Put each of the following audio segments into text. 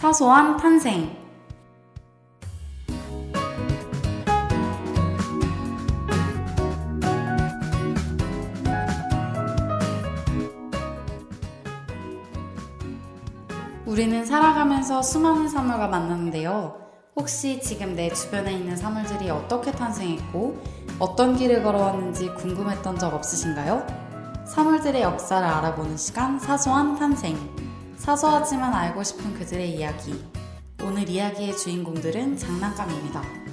사소한 탄생. 우리는 살아가면서 수많은 사물과 만나는데요. 혹시 지금 내 주변에 있는 사물들이 어떻게 탄생했고 어떤 길을 걸어왔는지 궁금했던 적 없으신가요? 사물들의 역사를 알아보는 시간 사소한 탄생. 사소하지만 알고 싶은 그들의 이야기. 오늘 이야기의 주인공들은 장난감입니다.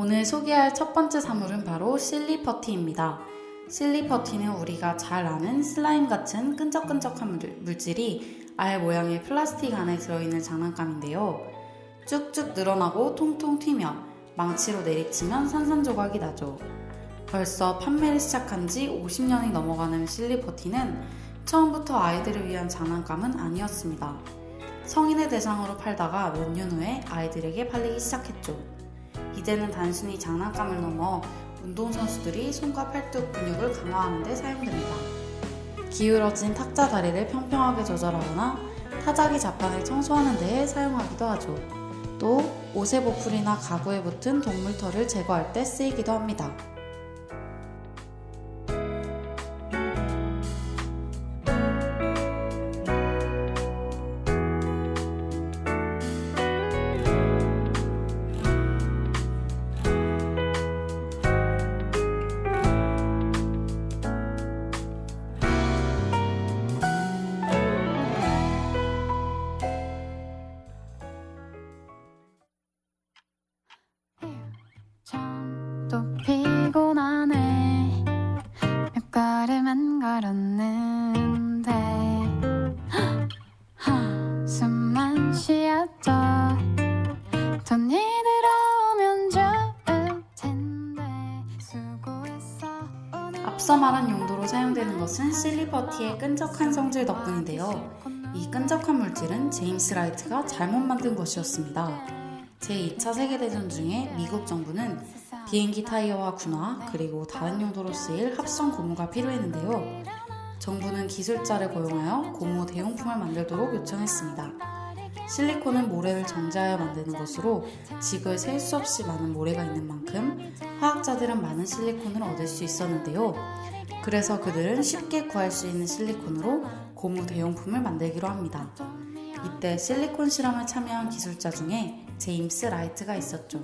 오늘 소개할 첫 번째 사물은 바로 실리퍼티입니다. 실리퍼티는 우리가 잘 아는 슬라임 같은 끈적끈적한 물- 물질이 알 모양의 플라스틱 안에 들어있는 장난감인데요. 쭉쭉 늘어나고 통통 튀며 망치로 내리치면 산산조각이 나죠. 벌써 판매를 시작한 지 50년이 넘어가는 실리퍼티는 처음부터 아이들을 위한 장난감은 아니었습니다. 성인의 대상으로 팔다가 몇 년 후에 아이들에게 팔리기 시작했죠. 이제는 단순히 장난감을 넘어 운동선수들이 손과 팔뚝 근육을 강화하는 데 사용됩니다. 기울어진 탁자 다리를 평평하게 조절하거나 타자기 자판을 청소하는 데에 사용하기도 하죠. 또 옷의 보풀이나 가구에 붙은 동물 털을 제거할 때 쓰이기도 합니다. 한숨만 쉬었죠 돈이 들어오면 좋을 텐데 수고했어 앞서 말한 용도로 사용되는 것은 실리버티의 끈적한 성질 덕분인데요. 이 끈적한 물질은 제임스 라이트가 잘못 만든 것이었습니다. 제2차 세계대전 중에 미국 정부는 비행기 타이어와 군화 그리고 다른 용도로 쓰일 합성 고무가 필요했는데요. 정부는 기술자를 고용하여 고무 대용품을 만들도록 요청했습니다. 실리콘은 모래를 정제하여 만드는 것으로 지구에 셀 수 없이 많은 모래가 있는 만큼 화학자들은 많은 실리콘을 얻을 수 있었는데요. 그래서 그들은 쉽게 구할 수 있는 실리콘으로 고무 대용품을 만들기로 합니다. 이때 실리콘 실험에 참여한 기술자 중에 제임스 라이트가 있었죠.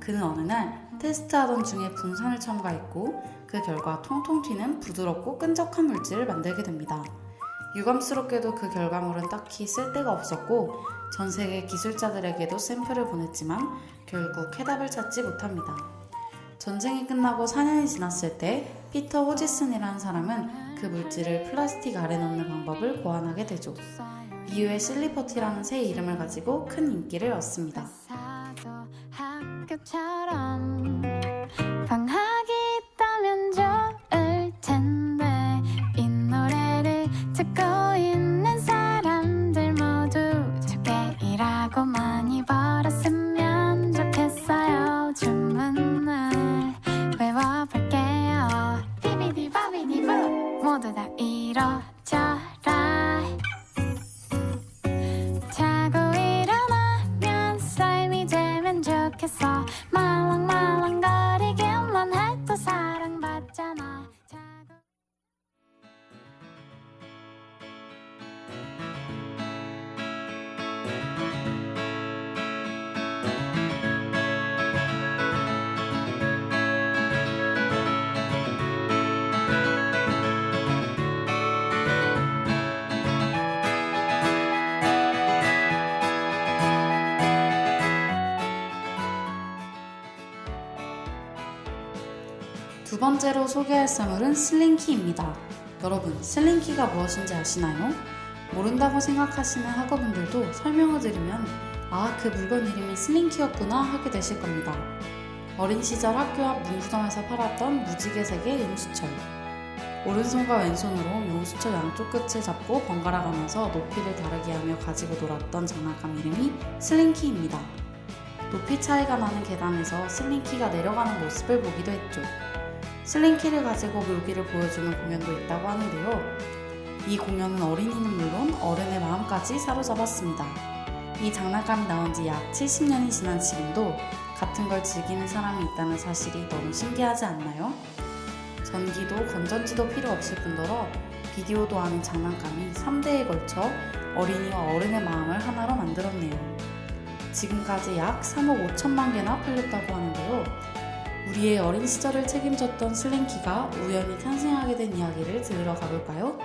그는 어느 날 테스트하던 중에 붕산을 첨가했고 그 결과 통통 튀는 부드럽고 끈적한 물질을 만들게 됩니다. 유감스럽게도 그 결과물은 딱히 쓸데가 없었고 전 세계 기술자들에게도 샘플을 보냈지만 결국 해답을 찾지 못합니다. 전쟁이 끝나고 4년이 지났을 때 피터 호지슨이라는 사람은 그 물질을 플라스틱 아래 넣는 방법을 고안하게 되죠. 이후에 실리퍼티라는 새 이름을 가지고 큰 인기를 얻습니다. 번째로 소개할 사물은 슬링키입니다. 여러분, 슬링키가 무엇인지 아시나요? 모른다고 생각하시는 학우분들도 설명을 드리면 아, 그 물건 이름이 슬링키였구나 하게 되실 겁니다. 어린 시절 학교 앞 문구점에서 팔았던 무지개색의 용수철. 오른손과 왼손으로 용수철 양쪽 끝을 잡고 번갈아 가면서 높이를 다르게 하며 가지고 놀았던 장난감 이름이 슬링키입니다. 높이 차이가 나는 계단에서 슬링키가 내려가는 모습을 보기도 했죠. 슬링키를 가지고 묘기를 보여주는 공연도 있다고 하는데요. 이 공연은 어린이는 물론 어른의 마음까지 사로잡았습니다. 이 장난감이 나온 지 약 70년이 지난 지금도 같은 걸 즐기는 사람이 있다는 사실이 너무 신기하지 않나요? 전기도 건전지도 필요 없을 뿐더러 비디오도 아닌 장난감이 3대에 걸쳐 어린이와 어른의 마음을 하나로 만들었네요. 지금까지 약 3억 5천만 개나 팔렸다고 하는데요. 우리의 어린 시절을 책임졌던 슬링키가 우연히 탄생하게 된 이야기를 들으러 가볼까요?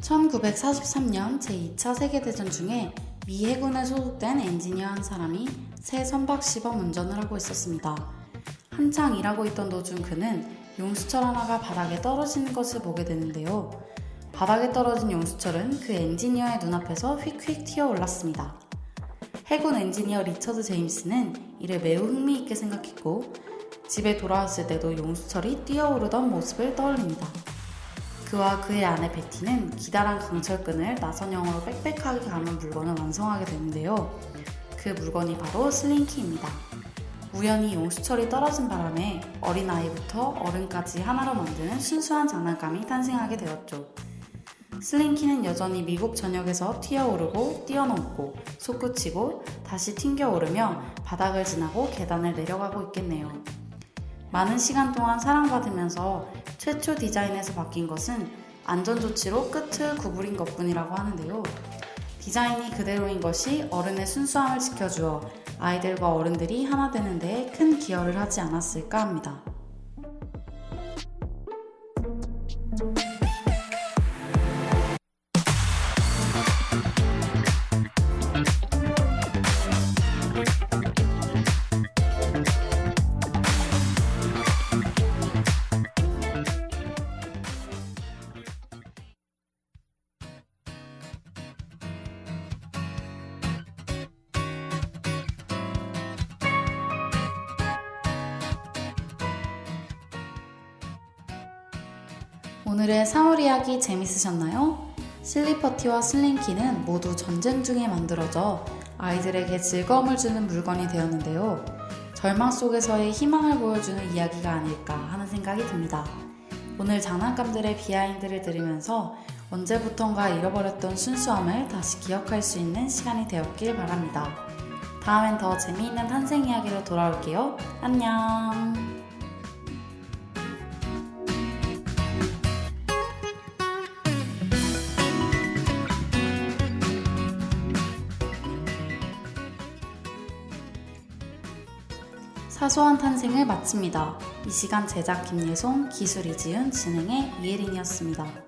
(1943년) 제2차 세계대전 중에 미 해군에 소속된 엔지니어 한 사람이 새 선박 시범 운전을 하고 있었습니다. 한창 일하고 있던 도중 그는 용수철 하나가 바닥에 떨어지는 것을 보게 되는데요. 바닥에 떨어진 용수철은 그 엔지니어의 눈앞에서 휙휙 튀어 올랐습니다. 해군 엔지니어 리처드 제임스는 이를 매우 흥미있게 생각했고 집에 돌아왔을 때도 용수철이 뛰어오르던 모습을 떠올립니다. 그와 그의 아내 베티는 기다란 강철끈을 나선형으로 빽빽하게 감은 물건을 완성하게 되는데요. 그 물건이 바로 슬링키입니다. 우연히 용수철이 떨어진 바람에 어린아이부터 어른까지 하나로 만드는 순수한 장난감이 탄생하게 되었죠. 슬링키는 여전히 미국 전역에서 튀어오르고 뛰어넘고 솟구치고 다시 튕겨오르며 바닥을 지나고 계단을 내려가고 있겠네요. 많은 시간 동안 사랑받으면서 최초 디자인에서 바뀐 것은 안전조치로 끝을 구부린 것 뿐이라고 하는데요. 디자인이 그대로인 것이 어른의 순수함을 지켜주어 아이들과 어른들이 하나 되는 데에 큰 기여를 하지 않았을까 합니다. 오늘의 4월 이야기 재밌으셨나요? 슬리퍼티와 슬링키는 모두 전쟁 중에 만들어져 아이들에게 즐거움을 주는 물건이 되었는데요. 절망 속에서의 희망을 보여주는 이야기가 아닐까 하는 생각이 듭니다. 오늘 장난감들의 비하인드를 들으면서 언제부턴가 잃어버렸던 순수함을 다시 기억할 수 있는 시간이 되었길 바랍니다. 다음엔 더 재미있는 탄생 이야기로 돌아올게요. 안녕! 사소한 탄생을 마칩니다. 이 시간 제작 김예송, 기술 이지은, 진행의 이혜린이었습니다.